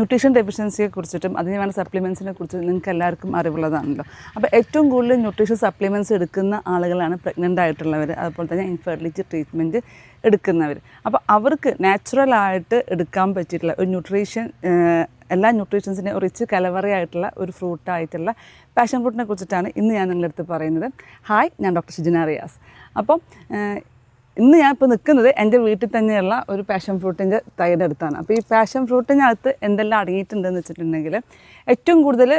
Nutrition ഡെഫിഷ്യൻസിയെ കുറിച്ചിട്ടും അതിന് വേണ്ട സപ്ലിമെൻസിനെ കുറിച്ചും നിങ്ങൾക്ക് എല്ലാവർക്കും അറിവുള്ളതാണല്ലോ. അപ്പോൾ ഏറ്റവും കൂടുതൽ ന്യൂട്രീഷൻ സപ്ലിമെന്റ്സ് എടുക്കുന്ന ആളുകളാണ് പ്രഗ്നന്റ് ആയിട്ടുള്ളവർ അതുപോലെ തന്നെ ഇൻഫെർട്ടിലിറ്റി ട്രീറ്റ്മെന്റ് എടുക്കുന്നവർ അപ്പോൾ അവർക്ക് നാച്ചുറലായിട്ട് എടുക്കാൻ പറ്റിയിട്ടുള്ള ഒരു ന്യൂട്രീഷൻ എല്ലാ ന്യൂട്രീഷൻസിനെയും റിച്ച് കലവറയായിട്ടുള്ള ഒരു ഫ്രൂട്ടായിട്ടുള്ള പാഷൻ ഫ്രൂട്ടിനെ കുറിച്ചിട്ടാണ് ഇന്ന് ഞാൻ നിങ്ങളുടെ അടുത്ത് പറയുന്നത്. ഹായ് ഞാൻ ഡോക്ടർ ഷിജിന റിയാസ്. അപ്പം ഇന്ന് ഞാൻ ഇപ്പോൾ നിൽക്കുന്നത് എന്റെ വീട്ടിൽ തന്നെയുള്ള ഒരു പാഷൻ ഫ്രൂട്ടിന്റെ തൈയുടെ അടുത്താണ്. അപ്പോൾ ഈ പാഷൻ ഫ്രൂട്ടിനകത്ത് എന്തെല്ലാം അടങ്ങിയിട്ടുണ്ടെന്ന് വെച്ചിട്ടുണ്ടെങ്കിൽ ഏറ്റവും കൂടുതൽ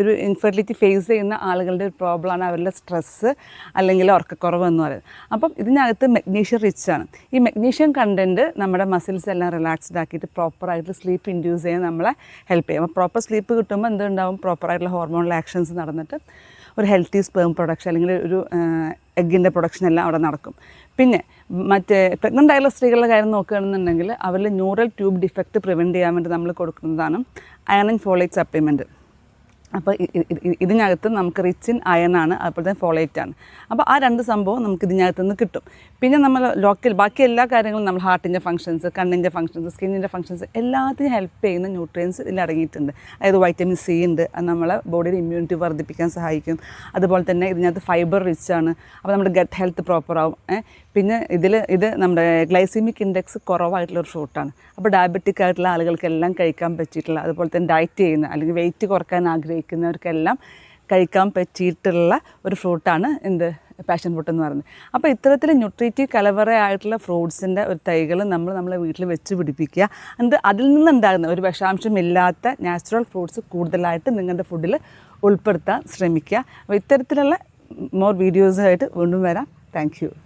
ഒരു ഇൻഫെർട്ടിലിറ്റി ഫേസ് ചെയ്യുന്ന ആളുകളുടെ ഒരു പ്രോബ്ലമാണ് അവരുടെ സ്ട്രെസ്സ് അല്ലെങ്കിൽ ഉറക്കക്കുറവ് എന്ന് പറയുന്നത്. അപ്പം ഇതിനകത്ത് മെഗ്നീഷ്യം റിച്ച് ആണ്. ഈ മെഗ്നീഷ്യം കണ്ടന്റ് നമ്മുടെ മസിൽസ് എല്ലാം റിലാക്സ്ഡ് ആക്കിയിട്ട് പ്രോപ്പറായിട്ട് സ്ലീപ്പ് ഇൻഡ്യൂസ് ചെയ്യാൻ നമ്മളെ ഹെൽപ്പ് ചെയ്യും. അപ്പോൾ പ്രോപ്പർ സ്ലീപ്പ് കിട്ടുമ്പോൾ എന്തുണ്ടാവും? പ്രോപ്പറായിട്ടുള്ള ഹോർമോണൽ ആക്ഷൻസ് നടന്നിട്ട് ഒരു ഹെൽത്തി സ്പേം പ്രൊഡക്ഷൻ അല്ലെങ്കിൽ ഒരു എഗ്ഗിന്റെ പ്രൊഡക്ഷൻ എല്ലാം അവിടെ നടക്കും. പിന്നെ മറ്റേ പ്രഗ്നന്റ് ആയുള്ള സ്ത്രീകളുടെ കാര്യം നോക്കുകയാണെന്നുണ്ടെങ്കിൽ അവരിൽ ന്യൂറൽ ട്യൂബ് ഡിഫക്റ്റ് പ്രിവെന്റ് ചെയ്യാൻ വേണ്ടി നമ്മൾ കൊടുക്കുന്നതാണ് അയൺ ആൻഡ് ഫോളേറ്റ് സപ്ലിമെന്റ് അപ്പോൾ ഇതിനകത്ത് നമുക്ക് റിച്ച് ഇൻ അയൺ ആണ് അതുപോലെ തന്നെ ഫോളേറ്റ് ആണ്. അപ്പോൾ ആ രണ്ട് സംഭവം നമുക്ക് ഇതിനകത്ത് നിന്ന് കിട്ടും. പിന്നെ നമ്മൾ ലോക്കൽ ബാക്കി എല്ലാ കാര്യങ്ങളും നമ്മൾ ഹാർട്ടിന്റെ ഫങ്ഷൻസ് കണ്ണിന്റെ ഫങ്ഷൻസ് സ്കിന്നിന്റെ ഫങ്ഷൻസ് എല്ലാത്തിനും ഹെൽപ്പ് ചെയ്യുന്ന ന്യൂട്രിയൻസ് ഇതിൽ അടങ്ങിയിട്ടുണ്ട്. അതായത് വൈറ്റമിൻ സി ഉണ്ട് അത് നമ്മളെ ബോഡിയുടെ ഇമ്മ്യൂണിറ്റി വർദ്ധിപ്പിക്കാൻ സഹായിക്കും. അതുപോലെ തന്നെ ഇതിനകത്ത് ഫൈബർ റിച്ച് ആണ്. അപ്പോൾ നമ്മുടെ ഗട്ട് ഹെൽത്ത് പ്രോപ്പർ ആവും. പിന്നെ ഇതിൽ ഇത് നമ്മുടെ ഗ്ലൈസിമിക് ഇൻഡെക്സ് കുറവായിട്ടുള്ള ഒരു ഫ്രൂട്ടാണ് അപ്പോൾ ഡയബറ്റിക് ആയിട്ടുള്ള ആളുകൾക്കെല്ലാം കഴിക്കാൻ പറ്റിയിട്ടുള്ള അതുപോലെ തന്നെ ഡയറ്റ് ചെയ്യുന്ന അല്ലെങ്കിൽ വെയിറ്റ് കുറയ്ക്കാൻ ആഗ്രഹിക്കുന്നവർക്കെല്ലാം കഴിക്കാൻ പറ്റിയിട്ടുള്ള ഒരു ഫ്രൂട്ടാണ് എന്ത് പാഷൻ ഫ്രൂട്ട് എന്ന് പറയുന്നത്. അപ്പോൾ ഇത്തരത്തിൽ ന്യൂട്രീറ്റീവ് കലവറയായിട്ടുള്ള ഫ്രൂട്ട്സിന്റെ ഒരു തൈകൾ നമ്മൾ നമ്മളെ വീട്ടിൽ വെച്ച് പിടിപ്പിക്കുക. എന്ത് അതിൽ നിന്നുണ്ടാകുന്ന ഒരു വിഷാംശമില്ലാത്ത നാച്ചുറൽ ഫ്രൂട്ട്സ് കൂടുതലായിട്ട് നിങ്ങളുടെ ഫുഡിൽ ഉൾപ്പെടുത്താൻ ശ്രമിക്കുക. അപ്പോൾ ഇത്തരത്തിലുള്ള മോർ വീഡിയോസുമായിട്ട് വീണ്ടും വരാം. താങ്ക്